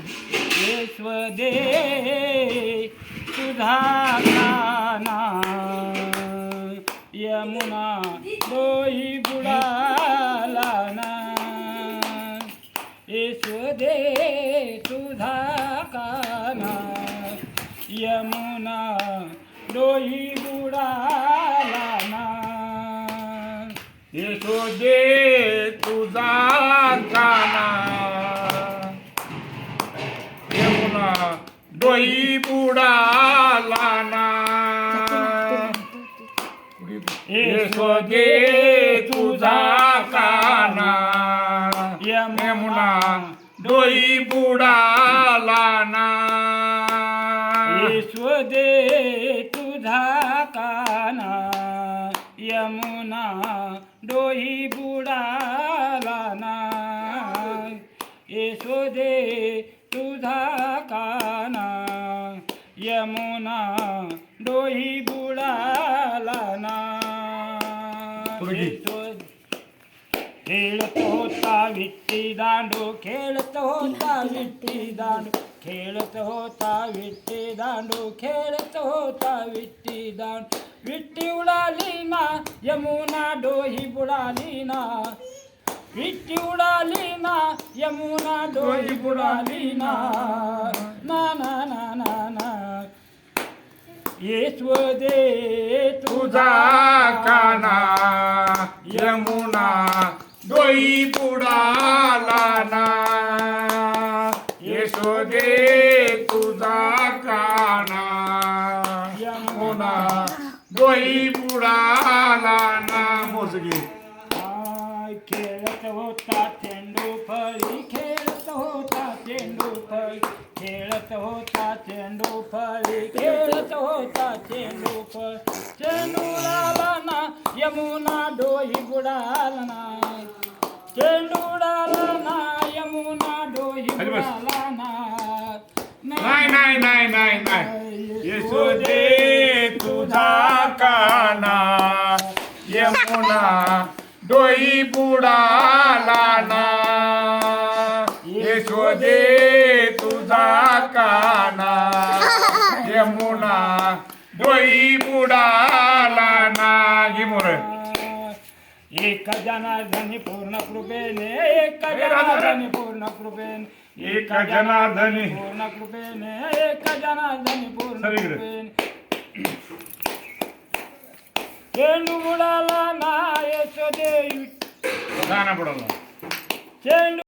विश्वदे तुझा खाना यमुना दोही बुडाला ना सुधा तुझा काना यमुना दोही बुडाला ना यशोदे तुझा का यशोदे तुझा काना यमुना डोई बुडाला ना। विश्वदे तुझा काना यमुना डोही बुडाला ना यशोदे तुझा काना यमुना डोही बुडाला पुढे घे. यशोद- खेळत होता विट्टी दांडू खेळत होता विट्टी दांडू खेळत होता विट्टी दांडू खेळत होता विट्टी दांडू विट्टी उडाली ना येश्वदे तुझा काना यमुना डोई बुडाला ना. यशोदे तुझा काना यमुना डोई बुडाला ना. मोजगे. खेळत होता चेंडू फळी खेळत होता चेंडू फळी. खेळत होता चेंडू फळी खेळत होता चेंडू फळ चेंडू उडाला ना यमुना डोही बुडाला ना चेंडू उडाला ना यमुना डोही. बुडाला ना नाही नाही नाही नाही नाही. यशोदे तुझा काना. यमुना डोई बुडाला ना यशोदे तुझा मोर एक जनार्दनी पूर्ण कृपेने एक. जनार्दनी पूर्ण कृपेने एक जनार्दनी. पूर्ण कृपेने एक जनार्दनी पूर्ण. कृपेने चेंडू बुडाला ना यशोदे गाणं बुडाला चेंडू